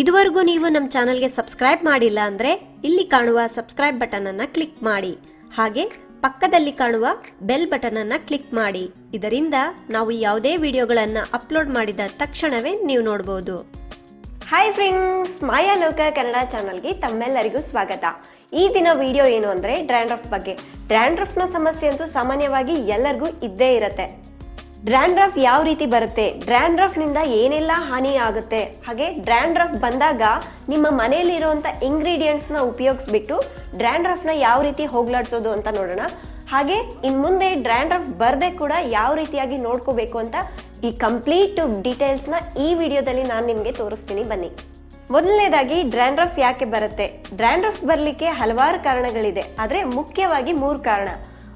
ಇದುವರೆಗೂ ನೀವು ನಮ್ಮ ಚಾನಲ್ಗೆ ಸಬ್ಸ್ಕ್ರೈಬ್ ಮಾಡಿಲ್ಲ ಅಂದರೆ ಇಲ್ಲಿ ಕಾಣುವ ಸಬ್ಸ್ಕ್ರೈಬ್ ಬಟನನ್ನು ಕ್ಲಿಕ್ ಮಾಡಿ. ಹಾಗೆ ಪಕ್ಕದಲ್ಲಿ ಕಾಣುವ ಬೆಲ್ ಬಟನನ್ನು ಕ್ಲಿಕ್ ಮಾಡಿ. ಇದರಿಂದ ನಾವು ಯಾವುದೇ ವಿಡಿಯೋಗಳನ್ನು ಅಪ್ಲೋಡ್ ಮಾಡಿದ ತಕ್ಷಣವೇ ನೀವು ನೋಡಬಹುದು ಹಾಯ್ ಫ್ರೆಂಡ್ಸ್ ಮಾಯಾ ಲೋಕ ಕನ್ನಡ ಚಾನಲ್ಗೆ ತಮ್ಮೆಲ್ಲರಿಗೂ ಸ್ವಾಗತ. ಈ ದಿನ ವಿಡಿಯೋ ಏನು ಅಂದರೆ ಡ್ರ್ಯಾಂಡ್ರಫ್ ಬಗ್ಗೆ. ಡ್ರ್ಯಾಂಡ್ರಫ್ನ ಸಮಸ್ಯೆ ಅಂತೂ ಸಾಮಾನ್ಯವಾಗಿ ಎಲ್ಲರಿಗೂ ಇದ್ದೇ ಇರುತ್ತೆ. ಡ್ರ್ಯಾಂಡ್ರಫ್ ಯಾವ ರೀತಿ ಬರುತ್ತೆ? ಡ್ರ್ಯಾಂಡ್ರಫ್ನಿಂದ ಏನೆಲ್ಲ ಹಾನಿ ಆಗುತ್ತೆ? ಹಾಗೆ ಡ್ರ್ಯಾಂಡ್ರಫ್ ಬಂದಾಗ ನಿಮ್ಮ ಮನೆಯಲ್ಲಿರುವಂಥ ಇಂಗ್ರೀಡಿಯೆಂಟ್ಸ್ನ ಉಪಯೋಗಿಸ್ಬಿಟ್ಟು ಡ್ರ್ಯಾಂಡ್ರಫ್ನ ಯಾವ ರೀತಿ ಹೋಗ್ಲಾಡ್ಸೋದು ಅಂತ ನೋಡೋಣ. ಹಾಗೆ ಇನ್ನು ಮುಂದೆ ಡ್ರ್ಯಾಂಡ್ರಫ್ ಬರದೆ ಕೂಡ ಯಾವ ರೀತಿಯಾಗಿ ನೋಡ್ಕೋಬೇಕು ಅಂತ ಈ ಕಂಪ್ಲೀಟ್ ಡೀಟೇಲ್ಸ್ನ ಈ ವಿಡಿಯೋದಲ್ಲಿ ನಾನು ನಿಮಗೆ ತೋರಿಸ್ತೀನಿ. ಬನ್ನಿ. ಮೊದಲನೇದಾಗಿ ಡ್ರ್ಯಾಂಡ್ರಫ್ ಯಾಕೆ ಬರುತ್ತೆ? ಡ್ರ್ಯಾಂಡ್ರಫ್ ಬರಲಿಕ್ಕೆ ಹಲವಾರು ಕಾರಣಗಳಿದೆ. ಆದರೆ ಮುಖ್ಯವಾಗಿ ಮೂರು ಕಾರಣ.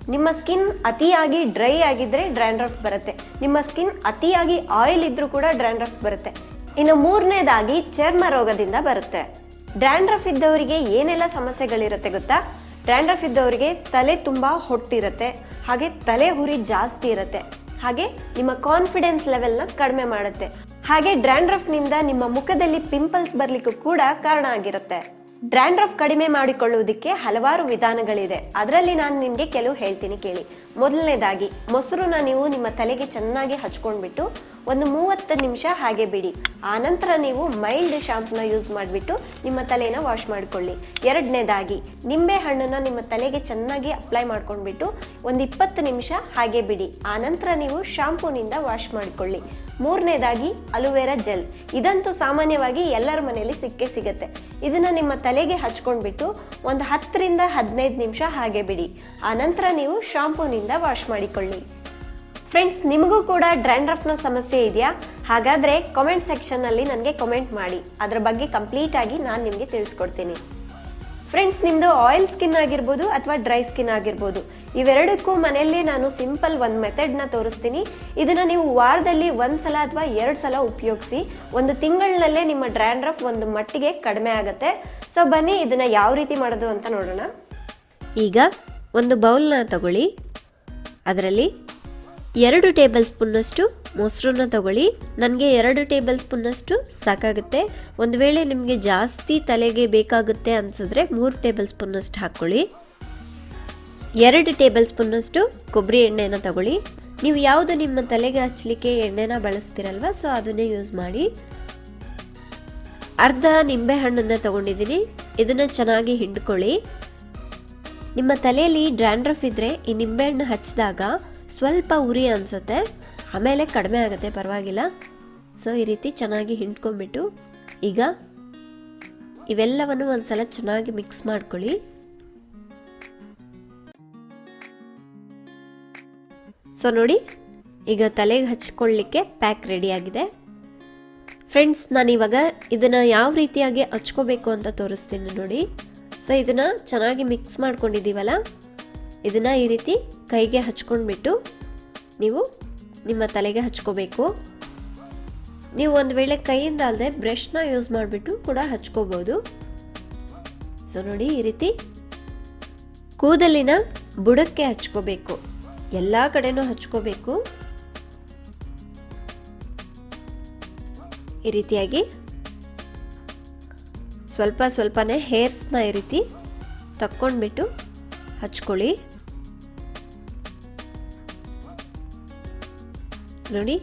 ನಿಮ್ಮ ಸ್ಕಿನ್ ಅತಿಯಾಗಿ ಡ್ರೈ ಆಗಿದ್ರೆ ಡ್ರ್ಯಾಂಡ್ರಫ್ ಬರುತ್ತೆ. ನಿಮ್ಮ ಸ್ಕಿನ್ ಅತಿಯಾಗಿ ಆಯಿಲ್ ಇದ್ರೂ ಕೂಡ ಡ್ರ್ಯಾಂಡ್ರಫ್ ಬರುತ್ತೆ. ಇನ್ನು ಮೂರನೇದಾಗಿ ಚರ್ಮ ರೋಗದಿಂದ ಬರುತ್ತೆ. ಡ್ರ್ಯಾಂಡ್ರಫ್ ಇದ್ದವರಿಗೆ ಏನೆಲ್ಲ ಸಮಸ್ಯೆಗಳಿರುತ್ತೆ ಗೊತ್ತಾ? ಡ್ರ್ಯಾಂಡ್ರಫ್ ಇದ್ದವರಿಗೆ ತಲೆ ತುಂಬಾ ಹೊಟ್ಟಿರುತ್ತೆ. ಹಾಗೆ ತಲೆ ಹುರಿ ಜಾಸ್ತಿ ಇರುತ್ತೆ. ಹಾಗೆ ನಿಮ್ಮ ಕಾನ್ಫಿಡೆನ್ಸ್ ಲೆವೆಲ್ನ ಕಡಿಮೆ ಮಾಡುತ್ತೆ. ಹಾಗೆ ಡ್ರ್ಯಾಂಡ್ರಫ್ನಿಂದ ನಿಮ್ಮ ಮುಖದಲ್ಲಿ ಪಿಂಪಲ್ಸ್ ಬರಲಿಕ್ಕೂ ಕೂಡ ಕಾರಣ ಆಗಿರುತ್ತೆ. ಡ್ರ್ಯಾಂಡ್ರಫ್ ಕಡಿಮೆ ಮಾಡಿಕೊಳ್ಳುವುದಕ್ಕೆ ಹಲವಾರು ವಿಧಾನಗಳಿದೆ. ಅದರಲ್ಲಿ ನಾನು ನಿಮಗೆ ಕೆಲವು ಹೇಳ್ತೀನಿ ಕೇಳಿ. ಮೊದಲನೇದಾಗಿ, ಮೊಸರನ್ನ ನೀವು ನಿಮ್ಮ ತಲೆಗೆ ಚೆನ್ನಾಗಿ ಹಚ್ಕೊಂಡ್ಬಿಟ್ಟು ಒಂದು ಮೂವತ್ತು ನಿಮಿಷ ಹಾಗೆ ಬಿಡಿ. ಆನಂತರ ನೀವು ಮೈಲ್ಡ್ ಶಾಂಪೂನ ಯೂಸ್ ಮಾಡಿಬಿಟ್ಟು ನಿಮ್ಮ ತಲೆನ ವಾಶ್ ಮಾಡಿಕೊಳ್ಳಿ. ಎರಡನೇದಾಗಿ, ನಿಂಬೆ ಹಣ್ಣನ್ನ ನಿಮ್ಮ ತಲೆಗೆ ಚೆನ್ನಾಗಿ ಅಪ್ಲೈ ಮಾಡ್ಕೊಂಡ್ಬಿಟ್ಟು ಒಂದು ಇಪ್ಪತ್ತು ನಿಮಿಷ ಹಾಗೆ ಬಿಡಿ. ಆನಂತರ ನೀವು ಶಾಂಪೂನಿಂದ ವಾಶ್ ಮಾಡಿಕೊಳ್ಳಿ. ಮೂರನೇದಾಗಿ, ಅಲುವೆರಾ ಜೆಲ್. ಇದಂತೂ ಸಾಮಾನ್ಯವಾಗಿ ಎಲ್ಲರ ಮನೆಯಲ್ಲಿ ಸಿಕ್ಕೇ ಸಿಗುತ್ತೆ. ಇದನ್ನ ನಿಮ್ಮ ತಲೆಗೆ ಹಚ್ಕೊಂಡ್ಬಿಟ್ಟು ಒಂದು ಹತ್ತರಿಂದ ಹದಿನೈದು ನಿಮಿಷ ಹಾಗೆ ಬಿಡಿ. ಆನಂತರ ನೀವು ಶಾಂಪೂನಿಂದ ವಾಶ್ ಮಾಡಿಕೊಳ್ಳಿ. ಫ್ರೆಂಡ್ಸ್ ನಿಮಗೂ ಕೂಡ ಡ್ರ್ಯಾಂಡ್ರಫ್ನ ಸಮಸ್ಯೆ ಇದೆಯಾ? ಹಾಗಾದರೆ ಕಾಮೆಂಟ್ ಸೆಕ್ಷನ್ನಲ್ಲಿ ನನಗೆ ಕಮೆಂಟ್ ಮಾಡಿ. ಅದರ ಬಗ್ಗೆ ಕಂಪ್ಲೀಟಾಗಿ ನಾನು ನಿಮಗೆ ತಿಳಿಸ್ಕೊಡ್ತೀನಿ. ಫ್ರೆಂಡ್ಸ್ ನಿಮ್ಮದು ಆಯಿಲ್ ಸ್ಕಿನ್ ಆಗಿರ್ಬೋದು ಅಥವಾ ಡ್ರೈ ಸ್ಕಿನ್ ಆಗಿರ್ಬೋದು, ಇವೆರಡಕ್ಕೂ ಮನೆಯಲ್ಲೇ ನಾನು ಸಿಂಪಲ್ ಒಂದು ಮೆಥಡ್ನ ತೋರಿಸ್ತೀನಿ. ಇದನ್ನು ನೀವು ವಾರದಲ್ಲಿ ಒಂದು ಸಲ ಅಥವಾ ಎರಡು ಸಲ ಉಪಯೋಗಿಸಿ, ಒಂದು ತಿಂಗಳಿನಲ್ಲೇ ನಿಮ್ಮ ಡ್ರ್ಯಾಂಡ್ರಫ್ ಒಂದು ಮಟ್ಟಿಗೆ ಕಡಿಮೆ ಆಗುತ್ತೆ. ಸೊ ಬನ್ನಿ ಇದನ್ನು ಯಾವ ರೀತಿ ಮಾಡೋದು ಅಂತ ನೋಡೋಣ. ಈಗ ಒಂದು ಬೌಲ್ನ ತಗೊಳ್ಳಿ. ಅದರಲ್ಲಿ ಎರಡು ಟೇಬಲ್ ಸ್ಪೂನ್ನಷ್ಟು ಮೊಸರನ್ನ ತಗೊಳ್ಳಿ. ನನಗೆ ಎರಡು ಟೇಬಲ್ ಸ್ಪೂನ್ನಷ್ಟು ಸಾಕಾಗುತ್ತೆ. ಒಂದು ವೇಳೆ ನಿಮಗೆ ಜಾಸ್ತಿ ತಲೆಗೆ ಬೇಕಾಗುತ್ತೆ ಅನಿಸಿದ್ರೆ ಮೂರು ಟೇಬಲ್ ಸ್ಪೂನ್ನಷ್ಟು ಹಾಕ್ಕೊಳ್ಳಿ. ಎರಡು ಟೇಬಲ್ ಸ್ಪೂನ್ನಷ್ಟು ಕೊಬ್ಬರಿ ಎಣ್ಣೆನ ತಗೊಳ್ಳಿ. ನೀವು ಯಾವುದು ನಿಮ್ಮ ತಲೆಗೆ ಹಚ್ಚಲಿಕ್ಕೆ ಎಣ್ಣೆನ ಬಳಸ್ತೀರಲ್ವ, ಸೊ ಅದನ್ನೇ ಯೂಸ್ ಮಾಡಿ. ಅರ್ಧ ನಿಂಬೆ ಹಣ್ಣನ್ನು ತಗೊಂಡಿದ್ದೀನಿ. ಇದನ್ನು ಚೆನ್ನಾಗಿ ಹಿಂಡ್ಕೊಳ್ಳಿ. ನಿಮ್ಮ ತಲೆಯಲ್ಲಿ ಡ್ರ್ಯಾಂಡ್ರಫ್ ಇದ್ದರೆ ಈ ನಿಂಬೆಹಣ್ಣು ಹಚ್ಚಿದಾಗ ಸ್ವಲ್ಪ ಉರಿ ಅನಿಸುತ್ತೆ. ಆಮೇಲೆ ಕಡಿಮೆ ಆಗುತ್ತೆ, ಪರವಾಗಿಲ್ಲ. ಸೊ ಈ ರೀತಿ ಚೆನ್ನಾಗಿ ಹಿಂಡ್ಕೊಂಡ್ಬಿಟ್ಟು ಈಗ ಇವೆಲ್ಲವನ್ನು ಒಂದ್ಸಲ ಚೆನ್ನಾಗಿ ಮಿಕ್ಸ್ ಮಾಡ್ಕೊಳ್ಳಿ. ಸೊ ನೋಡಿ, ಈಗ ತಲೆಗೆ ಹಚ್ಕೊಳ್ಳಿಕ್ಕೆ ಪ್ಯಾಕ್ ರೆಡಿಯಾಗಿದೆ ಫ್ರೆಂಡ್ಸ್ ನಾನಿವಾಗ ಇದನ್ನು ಯಾವ ರೀತಿಯಾಗಿ ಹಚ್ಕೋಬೇಕು ಅಂತ ತೋರಿಸ್ತೀನಿ ನೋಡಿ. ಸೊ ಇದನ್ನು ಚೆನ್ನಾಗಿ ಮಿಕ್ಸ್ ಮಾಡ್ಕೊಂಡಿದ್ದೀವಲ್ಲ, ಇದನ್ನು ಈ ರೀತಿ ಕೈಗೆ ಹಚ್ಕೊಂಡ್ಬಿಟ್ಟು ನೀವು ನಿಮ್ಮ ತಲೆಗೆ ಹಚ್ಕೋಬೇಕು. ನೀವು ಒಂದು ವೇಳೆ ಕೈಯಿಂದ ಅಲ್ಲದೆ ಬ್ರಷ್ನ ಯೂಸ್ ಮಾಡಿಬಿಟ್ಟು ಕೂಡ ಹಚ್ಕೋಬೋದು. ಸೊ ನೋಡಿ ಈ ರೀತಿ ಕೂದಲಿನ ಬುಡಕ್ಕೆ ಹಚ್ಕೋಬೇಕು. ಎಲ್ಲ ಕಡೆನೂ ಹಚ್ಕೋಬೇಕು. ಈ ರೀತಿಯಾಗಿ ಸ್ವಲ್ಪ ಸ್ವಲ್ಪನೇ ಹೇರ್ಸ್ನ ಈ ರೀತಿ ತಕ್ಕೊಂಡ್ಬಿಟ್ಟು ಹಚ್ಕೊಳ್ಳಿ. ನೋಡಿ,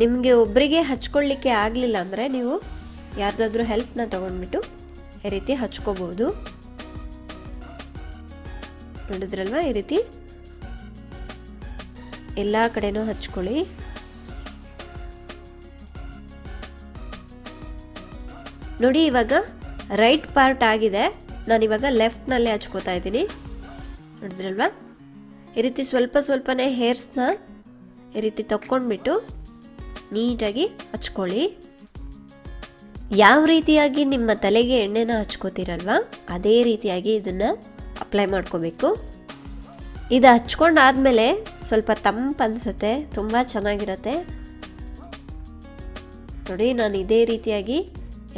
ನಿಮಗೆ ಒಬ್ಬರಿಗೆ ಹಚ್ಕೊಳ್ಳಿಕ್ಕೆ ಆಗಲಿಲ್ಲ ಅಂದರೆ ನೀವು ಯಾರ್ದಾದ್ರೂ ಹೆಲ್ಪ್ನ ತೊಗೊಂಡ್ಬಿಟ್ಟು ಈ ರೀತಿ ಹಚ್ಕೋಬೋದು. ನೋಡಿದ್ರಲ್ವ ಈ ರೀತಿ? ಎಲ್ಲ ಕಡೆನೂ ಹಚ್ಕೊಳ್ಳಿ. ನೋಡಿ, ಇವಾಗ ರೈಟ್ ಪಾರ್ಟ್ ಆಗಿದೆ. ನಾನಿವಾಗ ಲೆಫ್ಟ್ನಲ್ಲೇ ಹಚ್ಕೋತಾ ಇದ್ದೀನಿ. ನೋಡಿದ್ರಲ್ವಾ? ಈ ರೀತಿ ಸ್ವಲ್ಪ ಸ್ವಲ್ಪನೇ ಹೇರ್ಸ್ನ ಈ ರೀತಿ ತಕ್ಕೊಂಡ್ಬಿಟ್ಟು ನೀಟಾಗಿ ಹಚ್ಕೊಳ್ಳಿ. ಯಾವ ರೀತಿಯಾಗಿ ನಿಮ್ಮ ತಲೆಗೆ ಎಣ್ಣೆನ ಹಚ್ಕೋತೀರಲ್ವ, ಅದೇ ರೀತಿಯಾಗಿ ಇದನ್ನು ಅಪ್ಲೈ ಮಾಡ್ಕೋಬೇಕು. ಇದು ಹಚ್ಕೊಂಡಾದಮೇಲೆ ಸ್ವಲ್ಪ ತಂಪು ಅನಿಸುತ್ತೆ, ತುಂಬ ಚೆನ್ನಾಗಿರುತ್ತೆ. ನೋಡಿ, ನಾನು ಇದೇ ರೀತಿಯಾಗಿ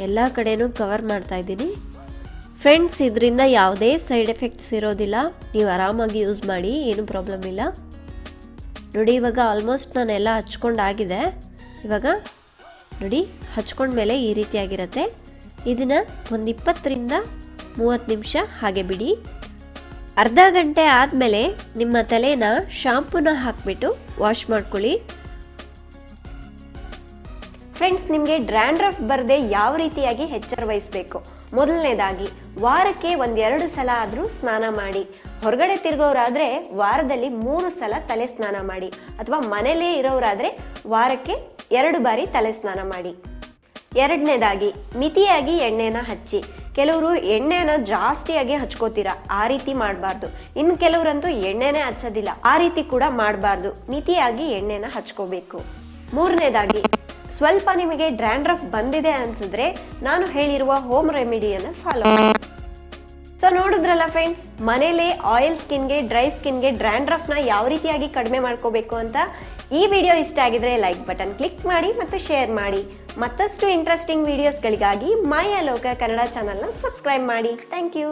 ಎಲ್ಲ ಕಡೆನೂ ಕವರ್ ಮಾಡ್ತಾ ಇದ್ದೀನಿ. ಫ್ರೆಂಡ್ಸ್ ಇದರಿಂದ ಯಾವುದೇ ಸೈಡ್ ಎಫೆಕ್ಟ್ಸ್ ಇರೋದಿಲ್ಲ. ನೀವು ಆರಾಮಾಗಿ ಯೂಸ್ ಮಾಡಿ, ಏನು ಪ್ರಾಬ್ಲಮ್ ಇಲ್ಲ. ನೋಡಿ, ಇವಾಗ ಆಲ್ಮೋಸ್ಟ್ ನಾನೆಲ್ಲ ಹಚ್ಕೊಂಡಾಗಿದೆ. ಇವಾಗ ನೋಡಿ, ಹಚ್ಕೊಂಡ್ಮೇಲೆ ಈ ರೀತಿಯಾಗಿರುತ್ತೆ ಇದನ್ನು ಒಂದು ಇಪ್ಪತ್ತರಿಂದ ಮೂವತ್ತು ನಿಮಿಷ ಹಾಗೆ ಬಿಡಿ. ಅರ್ಧ ಗಂಟೆ ಆದಮೇಲೆ ನಿಮ್ಮ ತಲೆನ ಶಾಂಪೂನ ಹಾಕಿಬಿಟ್ಟು ವಾಶ್ ಮಾಡ್ಕೊಳ್ಳಿ. ಫ್ರೆಂಡ್ಸ್ ನಿಮಗೆ ಡ್ರ್ಯಾಂಡ್ರಫ್ ಬರದೆ ಯಾವ ರೀತಿಯಾಗಿ ಎಚ್ಚರ ವಹಿಸಬೇಕು? ಮೊದಲನೇದಾಗಿ, ವಾರಕ್ಕೆ ಒಂದೆರಡು ಸಲ ಆದರೂ ಸ್ನಾನ ಮಾಡಿ. ಹೊರಗಡೆ ತಿರುಗೋರಾದ್ರೆ ವಾರದಲ್ಲಿ ಮೂರು ಸಲ ತಲೆ ಸ್ನಾನ ಮಾಡಿ. ಅಥವಾ ಮನೇಲೇ ಇರೋರಾದ್ರೆ ವಾರಕ್ಕೆ ಎರಡು ಬಾರಿ ತಲೆ ಸ್ನಾನ ಮಾಡಿ. ಎರಡನೇದಾಗಿ, ಮಿತಿಯಾಗಿ ಎಣ್ಣೆನ ಹಚ್ಚಿ. ಕೆಲವರು ಎಣ್ಣೆನ ಜಾಸ್ತಿಯಾಗಿ ಹಚ್ಕೋತೀರಾ, ಆ ರೀತಿ ಮಾಡಬಾರ್ದು. ಇನ್ನು ಕೆಲವರಂತೂ ಎಣ್ಣೆನೇ ಹಚ್ಚೋದಿಲ್ಲ, ಆ ರೀತಿ ಕೂಡ ಮಾಡಬಾರ್ದು. ಮಿತಿಯಾಗಿ ಎಣ್ಣೆನ ಹಚ್ಕೋಬೇಕು. ಮೂರನೇದಾಗಿ ಸ್ವಲ್ಪ ನಿಮಗೆ ಡ್ರ್ಯಾಂಡ್ರಫ್ ಬಂದಿದೆ ಅನ್ಸಿದ್ರೆ ನಾನು ಹೇಳಿರುವ ಹೋಮ್ ರೆಮಿಡಿಯನ್ನು ಫಾಲೋ ಮಾಡಿ. ಸೊ ನೋಡಿದ್ರಲ್ಲ ಫ್ರೆಂಡ್ಸ್ ಮನೇಲೆ ಆಯಿಲ್ ಸ್ಕಿನ್ಗೆ ಡ್ರೈ ಸ್ಕಿನ್ಗೆ ಡ್ರ್ಯಾಂಡ್ರಫ್ನ ಯಾವ ರೀತಿಯಾಗಿ ಕಡಿಮೆ ಮಾಡ್ಕೋಬೇಕು ಅಂತ ಈ ವಿಡಿಯೋ ಇಷ್ಟ ಆಗಿದ್ರೆ ಲೈಕ್ ಬಟನ್ ಕ್ಲಿಕ್ ಮಾಡಿ ಮತ್ತು ಶೇರ್ ಮಾಡಿ. ಮತ್ತಷ್ಟು ಇಂಟ್ರೆಸ್ಟಿಂಗ್ ವಿಡಿಯೋಸ್ಗಳಿಗಾಗಿ ಮೈ ಲೋಕ ಕನ್ನಡ ಚಾನಲ್ನ ಸಬ್ಸ್ಕ್ರೈಬ್ ಮಾಡಿ. Thank you